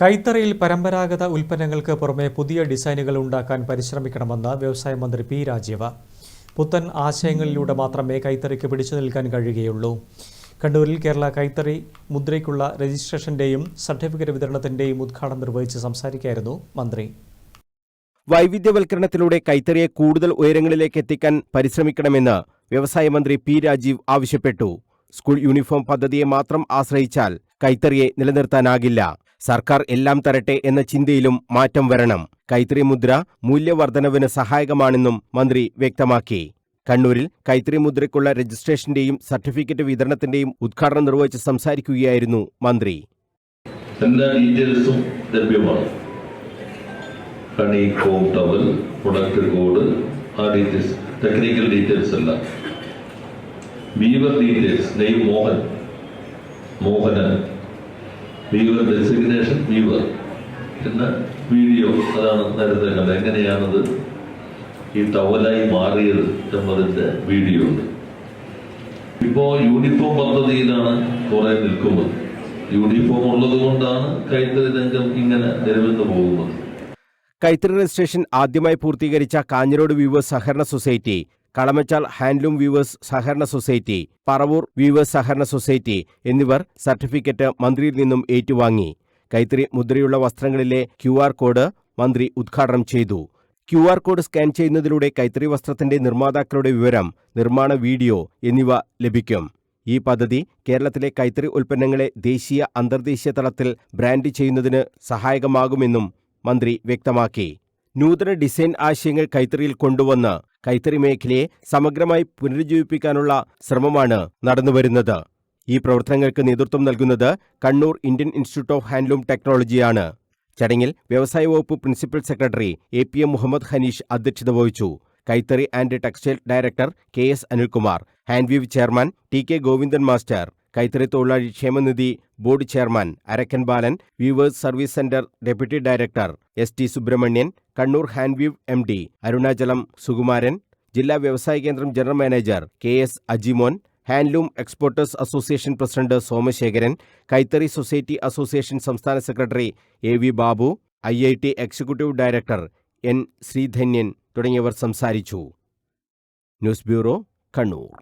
കൈത്തറിയിൽ പരമ്പരാഗത ഉൽപ്പന്നങ്ങൾക്ക് പുറമെ പുതിയ ഡിസൈനുകൾ ഉണ്ടാക്കാൻ പരിശ്രമിക്കണമെന്ന് വ്യവസായ മന്ത്രി പി രാജീവ്. പുത്തൻ ആശയങ്ങളിലൂടെ മാത്രമേ കൈത്തറിക്ക് പിടിച്ചു നിൽക്കാൻ കഴിയുകയുള്ളൂ. കണ്ണൂരിൽ കേരള കൈത്തറി മുദ്രയ്ക്കുള്ള രജിസ്ട്രേഷന്റെയും സർട്ടിഫിക്കറ്റ് വിതരണത്തിന്റെയും ഉദ്ഘാടനം നിർവഹിച്ച് സംസാരിക്കുകയായിരുന്നു മന്ത്രി. വൈവിധ്യവൽക്കരണത്തിലൂടെ കൈത്തറിയെ കൂടുതൽ ഉയരങ്ങളിലേക്ക് എത്തിക്കാൻ പരിശ്രമിക്കണമെന്ന് വ്യവസായ മന്ത്രി പി രാജീവ് ആവശ്യപ്പെട്ടു. സ്കൂൾ യൂണിഫോം പദ്ധതിയെ മാത്രം ആശ്രയിച്ചാൽ കൈത്തറിയെ നിലനിർത്താനാകില്ല. സർക്കാർ എല്ലാം തരട്ടെ എന്ന ചിന്തയിലും മാറ്റം വരണം. കൈത്തറി മുദ്ര മൂല്യവർദ്ധനവിന് സഹായകമാണെന്നും മന്ത്രി വ്യക്തമാക്കി. കണ്ണൂരിൽ കൈത്തറി മുദ്രയ്ക്കുള്ള രജിസ്ട്രേഷന്റെയും സർട്ടിഫിക്കറ്റ് വിതരണത്തിന്റെയും ഉദ്ഘാടനം നിർവഹിച്ച് സംസാരിക്കുകയായിരുന്നു മന്ത്രി. Technical details weaver Mohan Mohanan weaver designation weaver എന്ന വീഡിയോ അതാണ് നേരത്തെ കണ്ടത്. എങ്ങനെയാണത്? ഈ ടവലായി മാറിയത് എന്നതിന്റെ വീഡിയോ ഉണ്ട് ഇപ്പോൾ യൂണിഫോം പദ്ധതിയിലാണ് കുറെ നിൽക്കുന്നത്. യൂണിഫോം ഉള്ളത് കൊണ്ടാണ് കൈത്തറി രംഗം ഇങ്ങനെ നിലവിന്ന് പോകുന്നത്. കൈത്തറി രജിസ്ട്രേഷൻ ആദ്യമായി പൂർത്തീകരിച്ച കാഞ്ഞിരോട് വീവേഴ്സ് സഹകരണ സൊസൈറ്റി കളമച്ചാൽ ഹാൻഡ്ലൂം വീവേഴ്സ് സഹകരണ സൊസൈറ്റി പറവൂർ വീവേഴ്സ് സഹകരണ സൊസൈറ്റി എന്നിവർ സർട്ടിഫിക്കറ്റ് മന്ത്രിയിൽ നിന്നും ഏറ്റുവാങ്ങി. കൈത്തറി മുദ്രയുള്ള വസ്ത്രങ്ങളിലെ ക്യു കോഡ് മന്ത്രി ഉദ്ഘാടനം ചെയ്തു. ക്യു ആർ കോഡ് സ്കാൻ ചെയ്യുന്നതിലൂടെ കൈത്തറി വസ്ത്രത്തിന്റെ നിർമ്മാതാക്കളുടെ വിവരം നിർമ്മാണ വീഡിയോ എന്നിവ ലഭിക്കും. ഈ പദ്ധതി കേരളത്തിലെ കൈത്തറി ഉൽപ്പന്നങ്ങളെ ദേശീയ അന്തർദേശീയ തലത്തിൽ ബ്രാൻഡ് ചെയ്യുന്നതിന് സഹായകമാകുമെന്നും മന്ത്രി വ്യക്തമാക്കി. നൂതന ഡിസൈൻ ആശയങ്ങൾ കൈത്തറിയിൽ കൊണ്ടുവന്ന് കൈത്തറി മേഖലയെ സമഗ്രമായി പുനരുജ്ജീവിപ്പിക്കാനുള്ള ശ്രമമാണ് നടന്നുവരുന്നത്. ഈ പ്രവർത്തനങ്ങൾക്ക് നേതൃത്വം നൽകുന്നത് Kannur Indian institute of handloom ടെക്നോളജിയാണ്. ചടങ്ങിൽ വ്യവസായ വകുപ്പ് principal secretary A P M Muhammad Hanish അധ്യക്ഷത വഹിച്ചു. കൈത്തറി and textile director K S Anilkumar Hanveev chairman T K Govindan master കൈത്തറി തൊഴിലാളി ക്ഷേമനിധി board chairman Arakkan Balan viewers service centre deputy director S T Subramanian Kannur Hanveev M D Arunachalam Sukumaran ജില്ലാ വ്യവസായ കേന്ദ്രം general manager K S Ajimon handloom exporters association president Somasekharan കൈത്തറി society association സംസ്ഥാന secretary A V Babu I I T executive director N Sreedhanyan തുടങ്ങിയവർ സംസാരിച്ചു. News bureau Kannur.